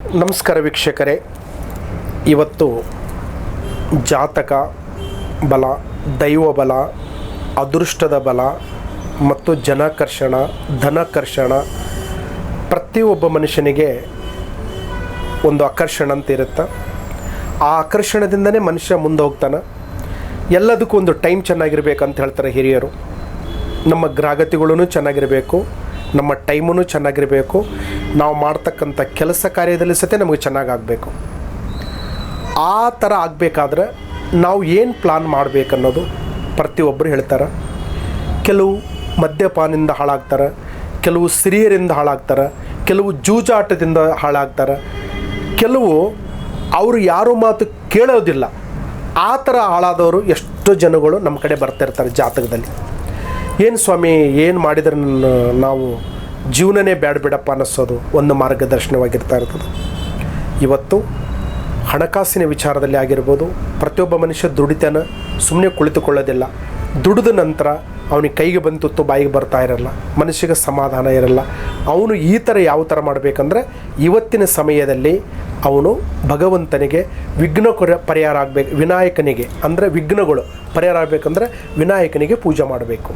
ನಮಸ್ಕಾರ ವೀಕ್ಷಕರೇ. ಇವತ್ತು ಜಾತಕ ಬಲ, ದೈವ ಬಲ, ಅದೃಷ್ಟದ ಬಲ ಮತ್ತು ಜನಾಕರ್ಷಣ, ಧನಾಕರ್ಷಣ ಪ್ರತಿಯೊಬ್ಬ ಮನುಷ್ಯನಿಗೆ ಒಂದು ಆಕರ್ಷಣ ಅಂತ ಇರುತ್ತೆ. ಆ ಆಕರ್ಷಣದಿಂದನೇ ಮನುಷ್ಯ ಮುಂದೆ ಹೋಗ್ತಾನೆ. ಎಲ್ಲದಕ್ಕೂ ಒಂದು ಟೈಮ್ ಚೆನ್ನಾಗಿರ್ಬೇಕಂತ ಹೇಳ್ತಾರೆ ಹಿರಿಯರು. ನಮ್ಮ ಗ್ರಾಗತಿಗಳೂ ಚೆನ್ನಾಗಿರಬೇಕು, ನಮ್ಮ ಟೈಮೂ ಚೆನ್ನಾಗಿರಬೇಕು ನಾವು ಮಾಡ್ತಕ್ಕಂಥ ಕೆಲಸ ಕಾರ್ಯದಲ್ಲಿ ಸತೆ ನಮಗೆ ಚೆನ್ನಾಗಾಗಬೇಕು. ಆ ಥರ ಆಗಬೇಕಾದ್ರೆ ನಾವು ಏನು ಪ್ಲಾನ್ ಮಾಡಬೇಕನ್ನೋದು ಪ್ರತಿಯೊಬ್ಬರು ಹೇಳ್ತಾರೆ. ಕೆಲವು ಮದ್ಯಪಾನದಿಂದ ಹಾಳಾಗ್ತಾರೆ, ಕೆಲವು ಸಿರಿಯರಿಂದ ಹಾಳಾಗ್ತಾರೆ, ಕೆಲವು ಜೂಜಾಟದಿಂದ ಹಾಳಾಗ್ತಾರೆ. ಕೆಲವು ಅವರು ಯಾರು ಮಾತು ಕೇಳೋದಿಲ್ಲ. ಆ ಥರ ಹಾಳಾದವರು ಎಷ್ಟೋ ಜನಗಳು ನಮ್ಮ ಕಡೆ ಬರ್ತಿರ್ತಾರೆ ಜಾತಕದಲ್ಲಿ. ಏನು ಸ್ವಾಮಿ, ಏನು ಮಾಡಿದ್ರೆ ನಾವು ಜೀವನನೇ ಬ್ಯಾಡ ಬಿಡಪ್ಪ ಅನ್ನಿಸೋದು ಒಂದು ಮಾರ್ಗದರ್ಶನವಾಗಿರ್ತಾ ಇರ್ತದೆ. ಇವತ್ತು ಹಣಕಾಸಿನ ವಿಚಾರದಲ್ಲಿ ಆಗಿರ್ಬೋದು, ಪ್ರತಿಯೊಬ್ಬ ಮನುಷ್ಯ ದುಡಿತನ ಸುಮ್ಮನೆ ಕುಳಿತುಕೊಳ್ಳೋದಿಲ್ಲ. ದುಡಿದ ನಂತರ ಅವನಿಗೆ ಕೈಗೆ ಬಂದು ತುತ್ತು ಬಾಯಿಗೆ ಬರ್ತಾ ಇರಲ್ಲ ಮನುಷ್ಯಗೆ ಸಮಾಧಾನ ಇರಲ್ಲ. ಅವನು ಈ ಥರ ಯಾವ ಥರ ಮಾಡಬೇಕಂದ್ರೆ ಇವತ್ತಿನ ಸಮಯದಲ್ಲಿ ಅವನು ಭಗವಂತನಿಗೆ ವಿಘ್ನ ಕೊರ ಪರಿಹಾರ ಆಗಬೇಕು, ವಿನಾಯಕನಿಗೆ ಅಂದರೆ ವಿಘ್ನಗಳು ಪರಿಹಾರ ಆಗಬೇಕಂದ್ರೆ ವಿನಾಯಕನಿಗೆ ಪೂಜೆ ಮಾಡಬೇಕು.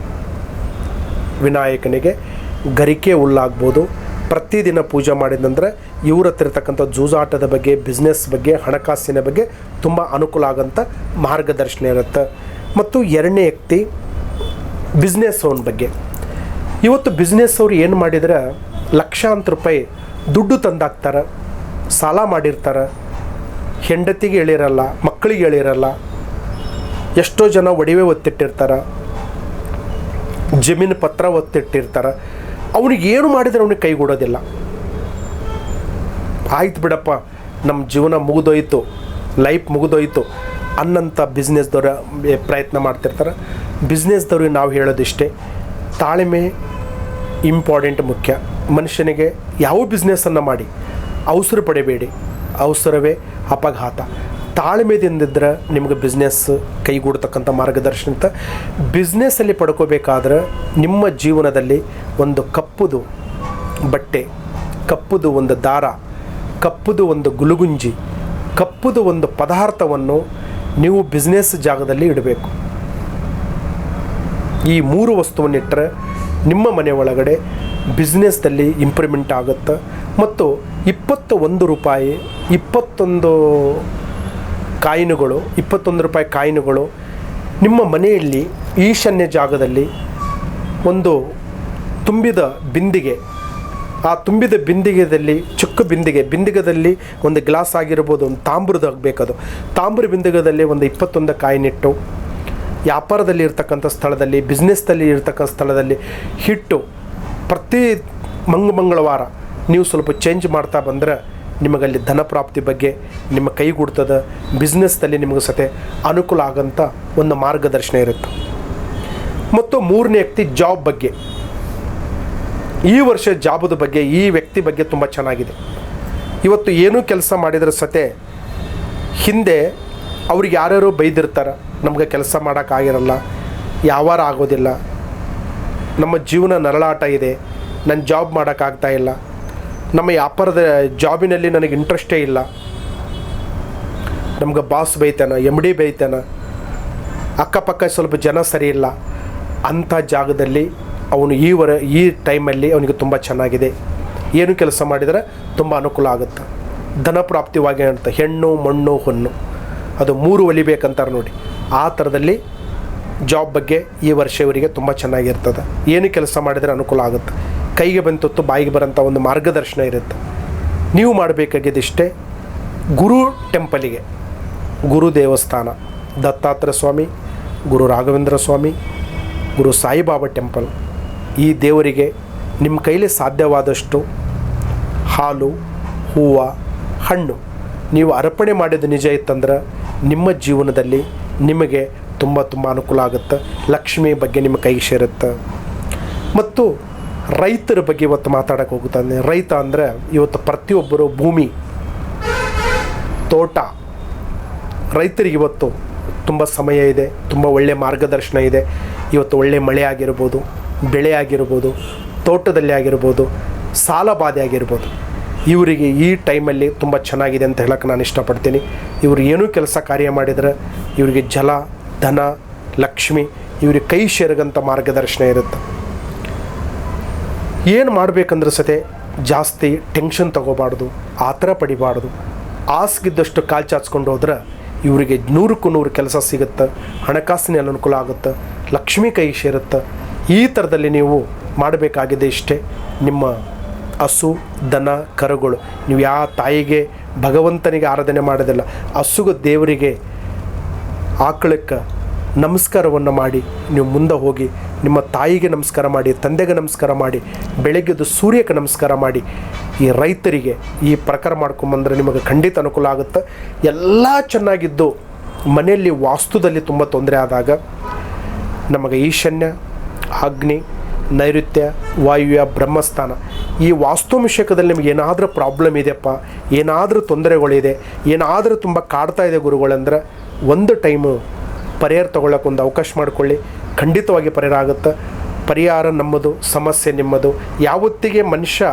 ವಿನಾಯಕನಿಗೆ ಗರಿಕೆ ಹುಲ್ಲಾಗ್ಬೋದು ಪ್ರತಿದಿನ ಪೂಜೆ ಮಾಡಿದಂದರೆ ಇವ್ರ ಹತ್ರ ಇರ್ತಕ್ಕಂಥ ಜೂಜಾಟದ ಬಗ್ಗೆ ಬಿಸ್ನೆಸ್ ಬಗ್ಗೆ, ಹಣಕಾಸಿನ ಬಗ್ಗೆ ತುಂಬ ಅನುಕೂಲ ಆಗೋಂಥ ಮಾರ್ಗದರ್ಶನ ಇರುತ್ತೆ. ಮತ್ತು ಎರಡನೇ ವ್ಯಕ್ತಿ ಬಿಸ್ನೆಸ್ ಅವನ ಬಗ್ಗೆ. ಇವತ್ತು ಬಿಸ್ನೆಸ್ ಅವ್ರು ಏನು ಮಾಡಿದರೆ ಲಕ್ಷಾಂತರ ರೂಪಾಯಿ ದುಡ್ಡು ತಂದಾಕ್ತಾರೆ, ಸಾಲ ಮಾಡಿರ್ತಾರೆ. ಹೆಂಡತಿಗೆ ಹೇಳಿರಲ್ಲ, ಮಕ್ಕಳಿಗೆ ಹೇಳಿರಲ್ಲ, ಎಷ್ಟೋ ಜನ ಒಡವೆ ಒತ್ತಿಟ್ಟಿರ್ತಾರೆ, ಜಮೀನು ಪತ್ರ ಒತ್ತಿಟ್ಟಿರ್ತಾರೆ. ಅವನಿಗೆ ಏನು ಮಾಡಿದರೆ ಅವನಿಗೆ ಕೈಗೂಡೋದಿಲ್ಲ ಆಯ್ತು ಬಿಡಪ್ಪ ನಮ್ಮ ಜೀವನ ಮುಗಿದೋಯ್ತು ಲೈಫ್ ಮುಗಿದೋಯ್ತು ಅನ್ನಂಥ ಬಿಸ್ನೆಸ್ದವ್ರ ಪ್ರಯತ್ನ ಮಾಡ್ತಿರ್ತಾರೆ. ಬಿಸ್ನೆಸ್ದವ್ರಿಗೆ ನಾವು ಹೇಳೋದಿಷ್ಟೇ, ತಾಳ್ಮೆ ಇಂಪಾರ್ಟೆಂಟ್ ಮುಖ್ಯ. ಮನುಷ್ಯನಿಗೆ ಯಾವ ಬಿಸ್ನೆಸ್ಸನ್ನು ಮಾಡಿ, ಅವಸರ ಪಡಿಬೇಡಿ. ಅವಸರವೇ ಅಪಘಾತ. ತಾಳ್ಮೆದಿಂದಿದ್ರೆ ನಿಮಗೆ ಬಿಸ್ನೆಸ್ ಕೈಗೂಡ್ತಕ್ಕಂಥ ಮಾರ್ಗದರ್ಶನ ಬಿಸ್ನೆಸ್ಸಲ್ಲಿ ಪಡ್ಕೋಬೇಕಾದ್ರೆ ನಿಮ್ಮ ಜೀವನದಲ್ಲಿ ಒಂದು ಕಪ್ಪುದು ಬಟ್ಟೆ, ಕಪ್ಪುದು ಒಂದು ದಾರ, ಕಪ್ಪುದು ಒಂದು ಗುಲುಗುಂಜಿ, ಕಪ್ಪುದು ಒಂದು ಪದಾರ್ಥವನ್ನು ನೀವು ಬಿಸ್ನೆಸ್ ಜಾಗದಲ್ಲಿ ಇಡಬೇಕು. ಈ ಮೂರು ವಸ್ತುವನ್ನಿಟ್ಟರೆ ನಿಮ್ಮ ಮನೆ ಒಳಗಡೆ ಬಿಸ್ನೆಸ್ದಲ್ಲಿ ಇಂಪ್ರೂವ್ಮೆಂಟ್ ಆಗುತ್ತೆ. ಮತ್ತು ಇಪ್ಪತ್ತ ಒಂದು ರೂಪಾಯಿ, ಇಪ್ಪತ್ತೊಂದು ಕಾಯಿನುಗಳು, ಇಪ್ಪತ್ತೊಂದು ರೂಪಾಯಿ ಕಾಯಿನುಗಳು ನಿಮ್ಮ ಮನೆಯಲ್ಲಿ ಈಶಾನ್ಯ ಜಾಗದಲ್ಲಿ ಒಂದು ತುಂಬಿದ ಬಿಂದಿಗೆ, ಆ ತುಂಬಿದ ಬಿಂದಿಗೆದಲ್ಲಿ ಚಿಕ್ಕ ಬಿಂದಿಗೆ, ಬಿಂದಿಗೆದಲ್ಲಿ ಒಂದು ಗ್ಲಾಸ್ ಆಗಿರ್ಬೋದು, ಒಂದು ತಾಮ್ರದ ಬೇಕದು ತಾಮ್ರ ಬಿಂದಿಗೆದಲ್ಲಿ ಒಂದು ಇಪ್ಪತ್ತೊಂದು ಕಾಯಿನಿಟ್ಟು, ವ್ಯಾಪಾರದಲ್ಲಿ ಇರ್ತಕ್ಕಂಥ ಸ್ಥಳದಲ್ಲಿ ಬಿಸ್ನೆಸ್ದಲ್ಲಿ ಇರ್ತಕ್ಕಂಥ ಸ್ಥಳದಲ್ಲಿ ಹಿಟ್ಟು ಪ್ರತಿ ಮಂಗ ಮಂಗಳವಾರ ನೀವು ಸ್ವಲ್ಪ ಚೇಂಜ್ ಮಾಡ್ತಾ ಬಂದರೆ ನಿಮಗಲ್ಲಿ ಧನ ಪ್ರಾಪ್ತಿ ಬಗ್ಗೆ ನಿಮ್ಮ ಕೈಗೂಡ್ತದ ಬಿಸ್ನೆಸ್ದಲ್ಲಿ ನಿಮಗೆ ಸತೆ ಅನುಕೂಲ ಆಗೋಂಥ ಒಂದು ಮಾರ್ಗದರ್ಶನ ಇರುತ್ತೆ. ಮತ್ತು ಮೂರನೇ ವ್ಯಕ್ತಿ ಜಾಬ್ ಬಗ್ಗೆ. ಈ ವರ್ಷ ಜಾಬದ ಬಗ್ಗೆ, ಈ ವ್ಯಕ್ತಿ ಬಗ್ಗೆ ತುಂಬ ಚೆನ್ನಾಗಿದೆ. ಇವತ್ತು ಏನೂ ಕೆಲಸ ಮಾಡಿದ್ರೆ ಸತೆ ಹಿಂದೆ ಅವ್ರಿಗೆ ಯಾರ್ಯಾರು ಬೈದಿರ್ತಾರೆ, ನಮಗೆ ಕೆಲಸ ಮಾಡೋಕ್ಕಾಗಿರಲ್ಲ ಯಾವಾರ ಆಗೋದಿಲ್ಲ. ನಮ್ಮ ಜೀವನ ನರಳಾಟ ಇದೆ ನನ್ನ ಜಾಬ್ ಮಾಡೋಕ್ಕಾಗ್ತಾ ಇಲ್ಲ. ನಮ್ಮ ವ್ಯಾಪಾರದ ಜಾಬಿನಲ್ಲಿ ನನಗೆ ಇಂಟ್ರೆಸ್ಟೇ ಇಲ್ಲ. ನಮ್ಗೆ ಬಾಸ್ ಬೈತಾನ ಎಂ ಡಿ ಬೈತಾನ ಅಕ್ಕಪಕ್ಕ ಸ್ವಲ್ಪ ಜನ ಸರಿ ಇಲ್ಲ. ಅಂಥ ಜಾಗದಲ್ಲಿ ಅವನು ಈ ವರ, ಈ ಟೈಮಲ್ಲಿ ಅವನಿಗೆ ತುಂಬ ಚೆನ್ನಾಗಿದೆ. ಏನು ಕೆಲಸ ಮಾಡಿದರೆ ತುಂಬ ಅನುಕೂಲ ಆಗುತ್ತೆ. ಧನ ಪ್ರಾಪ್ತಿವಾಗಿ ಅಂತ, ಹೆಣ್ಣು, ಮಣ್ಣು ಹೊನ್ನು ಅದು ಮೂರು ಒಲಿಬೇಕಂತಾರೆ ನೋಡಿ. ಆ ಥರದಲ್ಲಿ ಜಾಬ್ ಬಗ್ಗೆ ಈ ವರ್ಷ ಇವರಿಗೆ ತುಂಬ ಚೆನ್ನಾಗಿರ್ತದೆ. ಏನು ಕೆಲಸ ಮಾಡಿದರೆ ಅನುಕೂಲ ಆಗುತ್ತೆ. ಕೈಗೆ ಬಂತೊತ್ತು ಬಾಯಿಗೆ ಬರೋಂಥ ಒಂದು ಮಾರ್ಗದರ್ಶನ ಇರುತ್ತೆ. ನೀವು ಮಾಡಬೇಕಾಗಿದ್ದಿಷ್ಟೇ ಗುರು ಟೆಂಪಲಿಗೆ. ಗುರು ದೇವಸ್ಥಾನ. ದತ್ತಾತ್ರೇಯ ಸ್ವಾಮಿ, ಗುರು ರಾಘವೇಂದ್ರ ಸ್ವಾಮಿ, ಗುರು ಸಾಯಿಬಾಬಾ ಟೆಂಪಲ್. ಈ ದೇವರಿಗೆ ನಿಮ್ಮ ಕೈಲಿ ಸಾಧ್ಯವಾದಷ್ಟು ಹಾಲು, ಹೂವು, ಹಣ್ಣು ನೀವು ಅರ್ಪಣೆ ಮಾಡಿದ ನಿಜ ಇತ್ತಂದ್ರೆ ನಿಮ್ಮ ಜೀವನದಲ್ಲಿ ನಿಮಗೆ ತುಂಬ ತುಂಬ ಅನುಕೂಲ ಆಗುತ್ತೆ. ಲಕ್ಷ್ಮಿ ಬಗ್ಗೆ ನಿಮ್ಮ ಕೈಗೆ ಸೇರುತ್ತೆ. ಮತ್ತು ರೈತರ ಬಗ್ಗೆ ಇವತ್ತು ಮಾತಾಡೋಕೆ ಹೋಗುತ್ತಾನೆ. ರೈತ ಅಂದರೆ ಇವತ್ತು ಪ್ರತಿಯೊಬ್ಬರು ಭೂಮಿ, ತೋಟ. ರೈತರಿಗೆ ಇವತ್ತು ತುಂಬ ಸಮಯ ಇದೆ, ತುಂಬ ಒಳ್ಳೆಯ ಮಾರ್ಗದರ್ಶನ ಇದೆ. ಇವತ್ತು ಒಳ್ಳೆಯ ಮಳೆ ಆಗಿರ್ಬೋದು, ಬೆಳೆ ಆಗಿರ್ಬೋದು, ತೋಟದಲ್ಲಿ ಆಗಿರ್ಬೋದು, ಸಾಲ ಬಾಧೆ ಆಗಿರ್ಬೋದು. ಇವರಿಗೆ ಈ ಟೈಮಲ್ಲಿ ತುಂಬ ಚೆನ್ನಾಗಿದೆ ಅಂತ ಹೇಳಕ್ಕೆ ನಾನು ಇಷ್ಟಪಡ್ತೀನಿ. ಇವರು ಏನೂ ಕೆಲಸ ಕಾರ್ಯ ಮಾಡಿದ್ರೆ ಇವರಿಗೆ ಜಲ, ಧನ, ಲಕ್ಷ್ಮಿ, ಇವರಿಗೆ ಕೈ ಸೇರಿದಂಥ ಮಾರ್ಗದರ್ಶನ ಇರುತ್ತೆ. ಏನು ಮಾಡಬೇಕಂದ್ರೆ ಸತೆ, ಜಾಸ್ತಿ ಟೆನ್ಷನ್ ತಗೋಬಾರ್ದು, ಆತರ ಪಡಿಬಾರ್ದು. ಆಸ್ಗಿದ್ದಷ್ಟು ಕಾಲು ಚಾಚ್ಕೊಂಡು ಹೋದ್ರೆ ಇವರಿಗೆ ನೂರಕ್ಕೂ ನೂರು ಕೆಲಸ ಸಿಗುತ್ತೆ, ಹಣಕಾಸಿನ ಅನುಕೂಲ ಆಗುತ್ತೆ, ಲಕ್ಷ್ಮಿ ಕೈ ಸೇರುತ್ತೆ. ಈ ಥರದಲ್ಲಿ ನೀವು ಮಾಡಬೇಕಾಗಿದೆ ಇಷ್ಟೇ, ನಿಮ್ಮ ಹಸು, ದನ, ಕರುಗಳು. ನೀವು ಯಾವ ತಾಯಿಗೆ, ಭಗವಂತನಿಗೆ ಆರಾಧನೆ ಮಾಡೋದಿಲ್ಲ, ಹಸುಗ ದೇವರಿಗೆ ಆಕಳಕ್ಕೆ ನಮಸ್ಕಾರವನ್ನು ಮಾಡಿ ನೀವು ಮುಂದೆ ಹೋಗಿ ನಿಮ್ಮ ತಾಯಿಗೆ ನಮಸ್ಕಾರ ಮಾಡಿ, ತಂದೆಗೆ ನಮಸ್ಕಾರ ಮಾಡಿ ಬೆಳಗ್ಗೆದು ಸೂರ್ಯಕ್ಕೆ ನಮಸ್ಕಾರ ಮಾಡಿ, ಈ ರೈತರಿಗೆ ಈ ಪ್ರಕಾರ ಮಾಡ್ಕೊಂಬಂದರೆ ನಿಮಗೆ ಖಂಡಿತ ಅನುಕೂಲ ಆಗುತ್ತೆ. ಎಲ್ಲ ಚೆನ್ನಾಗಿದ್ದು ಮನೆಯಲ್ಲಿ ವಾಸ್ತುದಲ್ಲಿ ತುಂಬ ತೊಂದರೆ ಆದಾಗ ನಮಗೆ ಈಶಾನ್ಯ, ಅಗ್ನಿ, ನೈಋತ್ಯ, ವಾಯುವ್ಯ, ಬ್ರಹ್ಮಸ್ಥಾನ ಈ ವಾಸ್ತುಮಿಷಕದಲ್ಲಿ ನಿಮಗೆ ಏನಾದರೂ ಪ್ರಾಬ್ಲಮ್ ಇದೆಯಪ್ಪ, ಏನಾದರೂ ತೊಂದರೆಗಳಿದೆ, ಏನಾದರೂ ತುಂಬ ಕಾಡ್ತಾ ಇದೆ ಗುರುಗಳಂದ್ರೆ ಒಂದು ಟೈಮು ಪರಿಹಾರ ಒಂದು ಅವಕಾಶ ಮಾಡಿಕೊಳ್ಳಿ. ಖಂಡಿತವಾಗಿ ಪರಿಹಾರ ಆಗುತ್ತೆ. ಪರಿಹಾರ ನಮ್ಮದು, ಸಮಸ್ಯೆ ನಿಮ್ಮದು. ಯಾವತ್ತಿಗೆ ಮನುಷ್ಯ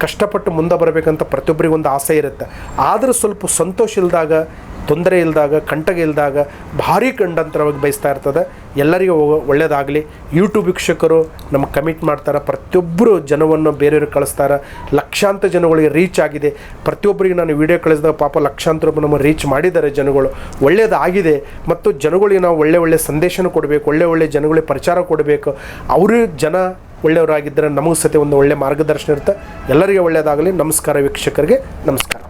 ಕಷ್ಟಪಟ್ಟು ಮುಂದೆ ಬರಬೇಕಂತ ಪ್ರತಿಯೊಬ್ಬರಿಗೊಂದು ಆಸೆ ಇರುತ್ತೆ. ಆದರೂ ಸ್ವಲ್ಪ ಸಂತೋಷ ಇಲ್ದಾಗ ತೊಂದರೆ ಇಲ್ಲದಾಗ ಕಂಟಗೆ ಇಲ್ಲದಾಗ ಭಾರಿ ಕಂಡಂತರವಾಗಿ ಬಯಸ್ತಾ ಇರ್ತದೆ. ಎಲ್ಲರಿಗೂ ಒಳ್ಳೆಯದಾಗಲಿ ಯೂಟ್ಯೂಬ್ ವೀಕ್ಷಕರು ನಮಗೆ ಕಮಿಟ್ ಮಾಡ್ತಾರೆ. ಪ್ರತಿಯೊಬ್ಬರು ಜನವನ್ನು ಬೇರೆಯವ್ರಿಗೆ ಕಳಿಸ್ತಾರೆ. ಲಕ್ಷಾಂತರ ಜನಗಳಿಗೆ ರೀಚ್ ಆಗಿದೆ. ಪ್ರತಿಯೊಬ್ಬರಿಗೆ ನಾನು ವಿಡಿಯೋ ಕಳಿಸಿದಾಗ ಪಾಪ ಲಕ್ಷಾಂತರ ನಮ್ಮ ರೀಚ್ ಮಾಡಿದ್ದಾರೆ ಜನಗಳು. ಒಳ್ಳೆಯದಾಗಿದೆ ಮತ್ತು ಜನಗಳಿಗೆ ನಾವು ಒಳ್ಳೆ ಒಳ್ಳೆ ಸಂದೇಶನ ಕೊಡಬೇಕು. ಒಳ್ಳೆ ಒಳ್ಳೆ ಜನಗಳಿಗೆ ಪ್ರಚಾರ ಕೊಡಬೇಕು. ಅವರು ಜನ ಒಳ್ಳೆಯವರಾಗಿದ್ದರೆ ನಮಗೂ ಸತಿ ಒಂದು ಒಳ್ಳೆ ಮಾರ್ಗದರ್ಶನ ಇರುತ್ತೆ. ಎಲ್ಲರಿಗೆ ಒಳ್ಳೆಯದಾಗಲಿ ನಮಸ್ಕಾರ ವೀಕ್ಷಕರಿಗೆ. ನಮಸ್ಕಾರ.